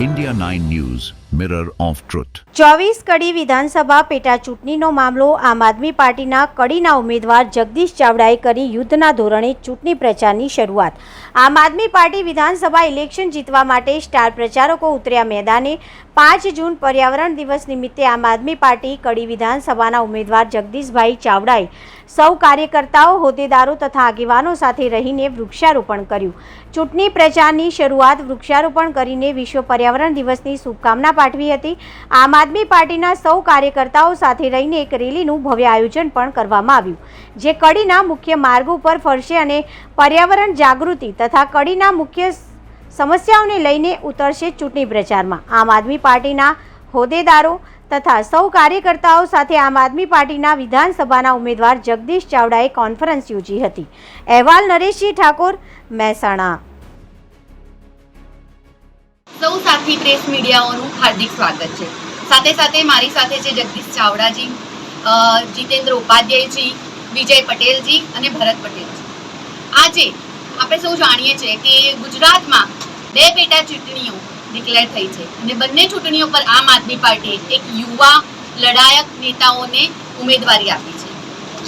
India 9 News, Mirror of Truth. ચોવીસ કડી વિધાનસભા પેટા ચૂંટણીનો મામલો આમ આદમી પાર્ટીના કડીના ઉમેદવાર જગદીશ ચાવડાએ કરી યુદ્ધના ધોરણે ચૂંટણી પ્રચારની શરૂઆત આમ આદમી પાર્ટી વિધાનસભા ઇલેક્શન જીતવા માટે સ્ટાર પ્રચારકો ઉતર્યા મેદાને પાંચ જૂન પર્યાવરણ દિવસ નિમિત્તે આમ આદમી પાર્ટી કડી વિધાનસભાના ઉમેદવાર જગદીશભાઈ ચાવડાએ સૌ કાર્યકર્તાઓ, હોદ્દેદારો તથા આગેવાનો સાથે રહીને વૃક્ષારોપણ કર્યું. ચૂંટણી પ્રચારની શરૂઆત વૃક્ષારોપણ કરીને વિશ્વ પર્યાવરણ દિવસની શુભકામના પાઠવી હતી. આમ આદમી પાર્ટીના સૌ કાર્યકર્તાઓ સાથે રહીને એક રેલીનું ભવ્ય આયોજન પણ કરવામાં આવ્યું, જે કડીના મુખ્ય માર્ગ ઉપર ફરશે અને પર્યાવરણ જાગૃતિ તથા કડીના મુખ્ય સમસ્યાઓને લઈને ઉતરશે ચૂંટણી પ્રચારમાં. આમ આદમી પાર્ટીના હોદ્દેદારો તથા સૌ કાર્યકર્તાઓ સાથે આમ આદમી પાર્ટીના વિધાનસભાના ઉમેદવાર જગદીશ ચાવડાએ કોન્ફરન્સ યોજી હતી. અહેવાલ નરેશજી ઠાકોર, મહેસાણા. સૌ સાથી પ્રેસ મીડિયાઓનું હાર્દિક સ્વાગત છે. સાથે સાથે મારી સાથે છે જગદીશ ચાવડાજી જીતેન્દ્ર ઉપાધ્યાયજી, વિજય પટેલજી અને ભરત પટેલજી. આજે આપણે સૌ જાણીએ છીએ કે ગુજરાતમાં બે પેટા ચૂંટણીઓ ડિક્લેર થઈ છે. અને બંને ચૂંટણીઓ પર આમ આદમી પાર્ટીએ એક યુવા લડાયક નેતાઓને ઉમેદવારી આપી છે.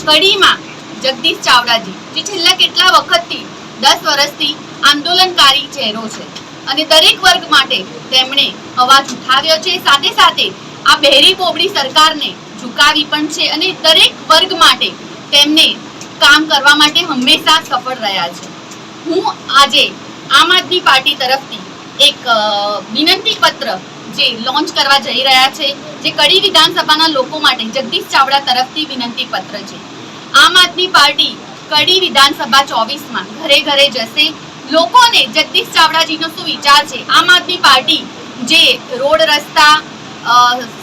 કડીમાં જગદીશ ચાવડાજી, જે છેલ્લા કેટલા વખતથી દસ વર્ષથી આંદોલનકારી ચહેરો છે અને દરેક વર્ગ માટે તેમણે અવાજ ઉઠાવ્યો છે. સાથે સાથે આ બહેરી બોબડી સરકારને ઝુકાવી પણ છે અને દરેક વર્ગ માટે તેમને કામ કરવા માટે હંમેશા સફળ રહ્યા છે. હું આજે આમ આદમી પાર્ટી તરફથી એક વિનંતી પત્ર જે લોન્ચ કરવા જઈ રહ્યા છે, જે કડી વિધાનસભાના લોકો માટે જગદીશ ચાવડા તરફથી વિનંતી પત્ર છે. આમ આદમી પાર્ટી કડી વિધાનસભા ચોવીસમાં ઘરે ઘરે જશે. લોકોને જગદીશ ચાવડાજીનો શું વિચાર છે? આમ આદમી પાર્ટી જે રોડ રસ્તા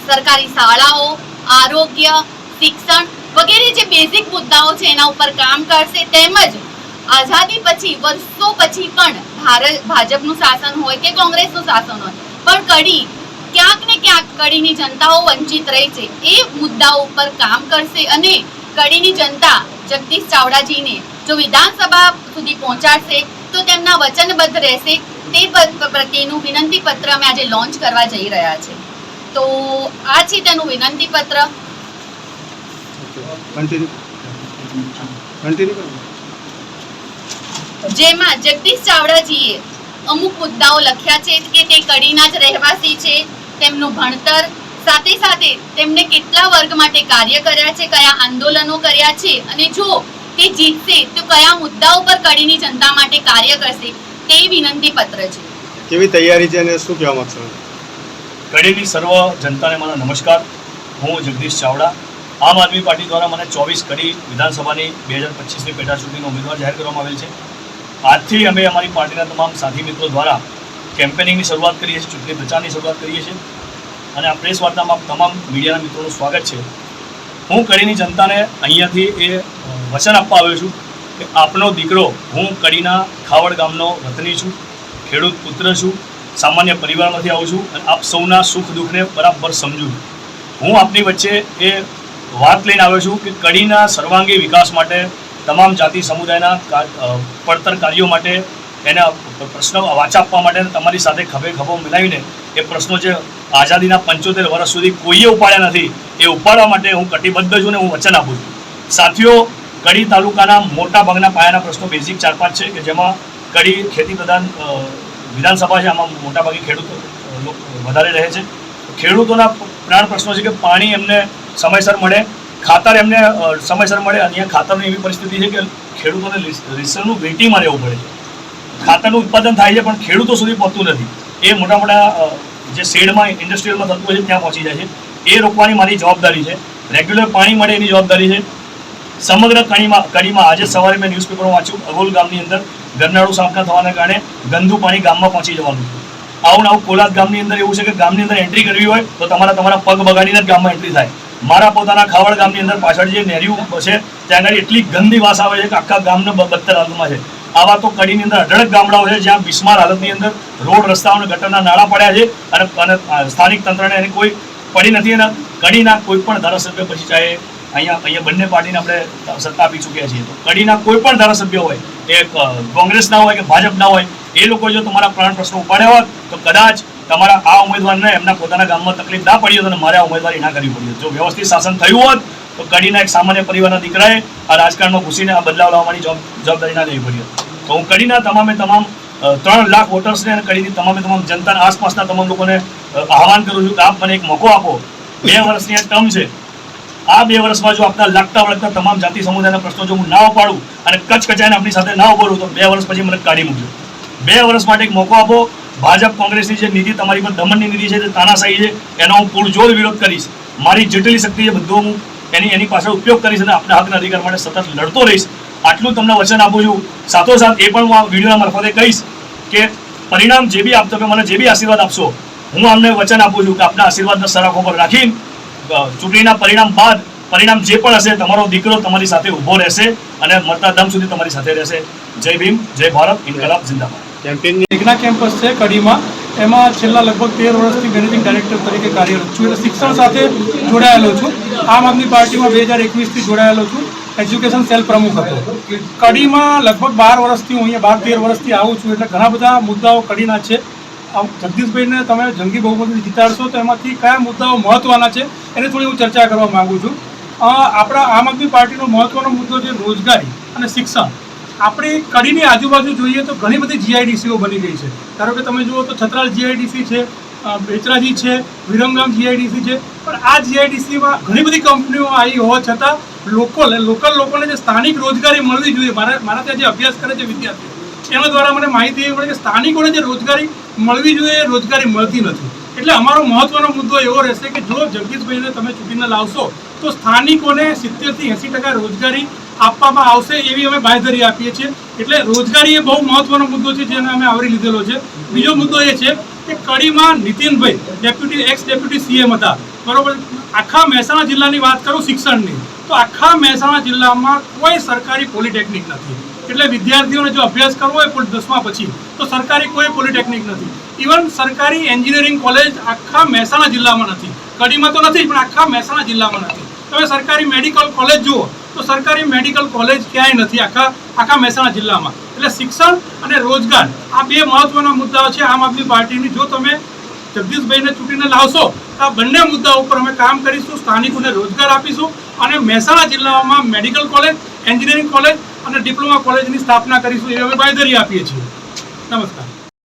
સરકારી શાળાઓ, આરોગ્ય, શિક્ષણ વગેરે જે બેઝિક મુદ્દાઓ છે એના ઉપર કામ કરશે, તેમજ આઝાદી પછી, વર્ષો પછી પણ ભારત ભાજપનું શાસન હોય કે કોંગ્રેસનું શાસન હોય. પણ કડી ક્યાંક ને ક્યાંક કડીની જનતાઓ વંચિત રહી છે. એ મુદ્દાઓ ઉપર કામ કરશે અને કડીની જનતા જગદીશ ચાવડાજીને જો વિધાનસભા સુધી પહોંચાડશે, તો તેમના વચનબદ્ધ રહેશે. તે પ્રત્યેનું વિનંતી પત્ર અમે આજે લોન્ચ કરવા જઈ રહ્યા છે. તો આ છે તેનું વિનંતી પત્ર. કન્ટિન્યુ કન્ટિન્યુ જેમાં જગદીશ ચાવડાજીએ અમુક મુદ્દાઓ લખ્યા છે કે તે કડીના જ રહેવાસી છે તેમનું ભણતર સાથે સાથે તેમણે કેટલા વર્ગ માટે કાર્ય કર્યા છે કયા આંદોલનો કર્યા છે અને જો તે જીતશે તો કયા મુદ્દાઓ પર કડીની જનતા માટે કાર્ય કરશે તે વિનંતી પત્ર છે. કેવી તૈયારી છે અને શું કહેવા માંગશો? કડીની સર્વ જનતાને મારા નમસ્કાર. હું જગદીશ ચાવડા. આમ આદમી પાર્ટી દ્વારા મને ચોવીસ કડી વિધાનસભાની બે હજાર પચીસની પેટા ચૂંટણીનો ઉમેદવાર જાહેર કરવામાં આવેલ છે. આજથી અમે અમારી પાર્ટીના તમામ સાથી મિત્રો દ્વારા કેમ્પેનિંગની શરૂઆત કરીએ છીએ, ચૂંટણી પ્રચારની શરૂઆત કરીએ છીએ. અને આ પ્રેસ વાર્તામાં તમામ મીડિયાના મિત્રોનું સ્વાગત છે. હું કડીની જનતાને અહીંયાથી એ વચન આપવા આવ્યો છું કે આપનો દીકરો, હું કડીના ખાવડ ગામનો વતની છું, ખેડૂત પુત્ર છું, સામાન્ય પરિવારમાંથી આવું છું અને આપ સૌના સુખ દુઃખને બરાબર સમજુ હું આપની વચ્ચે એ વાત લઈને આવ્યો છું કે કડીના સર્વાંગી વિકાસ માટે તમામ જાતિ સમુદાયના પડતર કાર્યો માટે એના પ્રશ્નો વાચા આપવા માટે તમારી સાથે ખભે ખભો મિલાવીને એ પ્રશ્નો જે આઝાદીના પંચોતેર વર્ષ સુધી કોઈએ ઉપાડ્યા નથી, એ ઉપાડવા માટે હું કટિબદ્ધ છું અને હું વચન આપું છું. સાથીઓ, કડી તાલુકાના મોટા ભાગના પાયાના પ્રશ્નો બેઝિક ચાર પાંચ છે કે જેમાં કડી ખેતી પ્રધાન વિધાનસભા છે, આમાં મોટાભાગે ખેડૂતો વધારે રહે છે. ખેડૂતોના પ્રાણ પ્રશ્નો છે કે પાણી એમને સમયસર મળે ખાતર એમને સમયસર મળે અહીંયા ખાતરની એવી પરિસ્થિતિ છે કે ખેડૂતોને રિસર્ચનું વેટીમાં રહેવું પડે છે. ખાતરનું ઉત્પાદન થાય છે, પણ ખેડૂતો સુધી પહોંચતું નથી. એ મોટા મોટા જે શેડમાં ઇન્ડસ્ટ્રીયલમાં થતું હોય છે, ત્યાં પહોંચી જાય છે. એ રોકવાની મારી જવાબદારી છે. રેગ્યુલર પાણી મળે એની જવાબદારી છે. સમગ્ર કણીમાં, કડીમાં આજે સવારે મેં ન્યૂઝપેપરમાં વાંચ્યું, અગોલ ગામની અંદર ગરનાળું સાંકના થવાના કારણે ગંદુ પાણી ગામમાં પહોંચી જવાનું આવું આવું કોલાદ ગામની અંદર એવું છે કે ગામની અંદર એન્ટ્રી કરવી હોય, તો તમારા તમારા પગ બગાડીને જ ગામમાં એન્ટ્રી થાય. મારા પોતાના ખાવડ ગામની અંદર પાછળ જે નેરિયું છે, ત્યાં આગળ એટલી ગંદી વાસ આવે છે કે આખા ગામને બદતર હાલતમાં છે. આવા તો કડીની અંદર અઢળક ગામડાઓ છે, જ્યાં બિસ્માર હાલતની અંદર રોડ, રસ્તાઓ અને ગટરના નાળા પડ્યા છે અને સ્થાનિક તંત્રને એની કોઈ પડી નથી અને કડીના કોઈ પણ ધારાસભ્ય પછી ચાહે અહીંયા અહીંયા બંને પાર્ટીને આપણે સત્તા આપી ચૂક્યા છીએ. તો કડીના કોઈ પણ ધારાસભ્ય હોય એ કોંગ્રેસના હોય કે ભાજપના હોય, એ લોકો જો તમારા પ્રાણ પ્રશ્નો ઉપાડ્યા હોત, તો કદાચ તમારા આ ઉમેદવારને એમના પોતાના ગામમાં તકલીફ ના પડી હોત અને મારે આ ઉમેદવારી ના કરવી પડી જો વ્યવસ્થિત શાસન થયું હોત, તો કડીના એક સામાન્ય પરિવારના દીકરાએ આ રાજકારણમાં ઘૂસીને આ બદલાવ લાવવાની જવાબદારી ના લેવી પડી તો હું કડીના તમામે તમામ ત્રણ લાખ વોટર્સને અને કડીની તમામે તમામ જનતાના આસપાસના તમામ લોકોને આહવાન કરું છું કે આપ મને એક મોકો આપો. બે વર્ષની આ ટર્મ છે. આ બે વર્ષમાં જો આપના લાગતા વળગતા તમામ જાતિ સમુદાયના પ્રશ્નો જો હું ના ઉપાડું અને કચ્છ કચાઈને આપણી સાથે ના ઊભો તો બે વર્ષ પછી મને કાઢી મૂકજો. બે વર્ષ માટે એક મોકો આપો ભાજપ કોંગ્રેસની જે નીતિ, તમારી પર દમનની નીતિ છે જે તાનાશાહી છે, એનો હું પૂરજોર વિરોધ કરીશ. મારી જેટલી શક્તિ છે, બધો હું એની એની પાછળ ઉપયોગ કરીશ અને આપણા હકના અધિકાર માટે સતત લડતો રહીશ. આટલું તમને વચન આપું છું. સાથોસાથ એ પણ હું આ વિડીયોના મારફતે કહીશ કે પરિણામ જે બી આપતો કે મને જે બી આશીર્વાદ આપશો, હું અમને વચન આપું છું કે આપના આશીર્વાદના સરાખો પર રાખીને ચૂંટણીના પરિણામ બાદ પરિણામ જે પણ હશે, તમારો દીકરો તમારી સાથે ઊભો રહેશે અને મરતા દમ સુધી તમારી સાથે રહેશે. જય ભીમ, જય ભારત, ઇન્કલાબ, જિંદાબાદ. કેમ્પેનની મેઘના કેમ્પસ છે કડીમાં. એમાં છેલ્લા લગભગ તેર વર્ષથી મેનેજિંગ ડાયરેક્ટર તરીકે કાર્યરત છું. એટલે શિક્ષણ સાથે જોડાયેલો છું. આમ આદમી પાર્ટીમાં બે હજાર એકવીસથી જોડાયેલો છું. એજ્યુકેશન સેલ પ્રમુખ હતો. કડીમાં લગભગ બાર વર્ષથી હું અહીંયા બાર તેર વર્ષથી આવું છું. એટલે ઘણા બધા મુદ્દાઓ કડીના છે. જગદીશભાઈને તમે જંગી બહુમતી જીતાડશો તો એમાંથી કયા મુદ્દાઓ મહત્ત્વના છે એની થોડી હું ચર્ચા કરવા માગું છું. આપણા આમ આદમી પાર્ટીનો મહત્ત્વનો મુદ્દો છે રોજગારી અને શિક્ષણ આપણી કડીની આજુબાજુ જોઈએ તો ઘણી બધી જીઆઈડીસીઓ બની ગઈ છે. ધારો કે તમે જુઓ તો છત્રાલ જીઆઈડીસી છે બેચરાજી છે, વિરમગામ જીઆઈડીસી છે. પણ આ જીઆઈડીસીમાં ઘણી બધી કંપનીઓ આવી હોવા છતાં લોકલ લોકલ લોકોને જે સ્થાનિક રોજગારી મળવી જોઈએ, મારા મારા ત્યાં જે અભ્યાસ કરે છે વિદ્યાર્થીઓ, એના દ્વારા મને માહિતી એવી મળે કે સ્થાનિકોને જે રોજગારી મળવી જોઈએ, એ રોજગારી મળતી નથી. એટલે અમારો મહત્વનો મુદ્દો એવો રહેશે કે જો જગદીશભાઈને તમે ચૂંટીને લાવશો, તો સ્થાનિકોને સિત્તેરથી એંસી ટકા રોજગારી આપવામાં આવશે એવી અમે બાંયધરી આપીએ છીએ. એટલે રોજગારી એ બહુ મહત્વનો મુદ્દો છે, જેને અમે આવરી લીધેલો છે. બીજો મુદ્દો એ છે કે કડીમાં Nitinbhai, deputy ex deputy CM હતા. બરોબર? આખા મહેસાણા જિલ્લાની વાત કરું શિક્ષણની, તો આખા મહેસાણા જિલ્લામાં કોઈ સરકારી પોલિટેકનિક નથી. એટલે વિદ્યાર્થીઓને જો અભ્યાસ કરવો હોય દસમા પછી, તો સરકારી કોઈ પોલિટેકનિક નથી. ઇવન સરકારી એન્જિનિયરિંગ કોલેજ આખા મહેસાણા જિલ્લામાં નથી. કડીમાં તો નથી, પણ આખા મહેસાણા જિલ્લામાં નથી. તમે સરકારી મેડિકલ કોલેજ જુઓ તો સરકારી મેડિકલ કોલેજ ક્યાંય નથી, આખા આખા મહેસાણા જિલ્લામાં. એટલે શિક્ષણ અને રોજગાર આ બે મહત્વના મુદ્દાઓ છે આમ આદમી પાર્ટીની. જો તમે જગદીશભાઈને ચૂંટીને લાવશો, તો આ બંને મુદ્દા ઉપર અમે કામ કરીશું, સ્થાનિકોને રોજગાર આપીશું અને મહેસાણા જિલ્લામાં મેડિકલ કોલેજ, એન્જિનિયરિંગ કોલેજ અને ડિપ્લોમા કોલેજની સ્થાપના કરીશું. એ અમે બાંયધરી આપીએ છીએ. નમસ્કાર.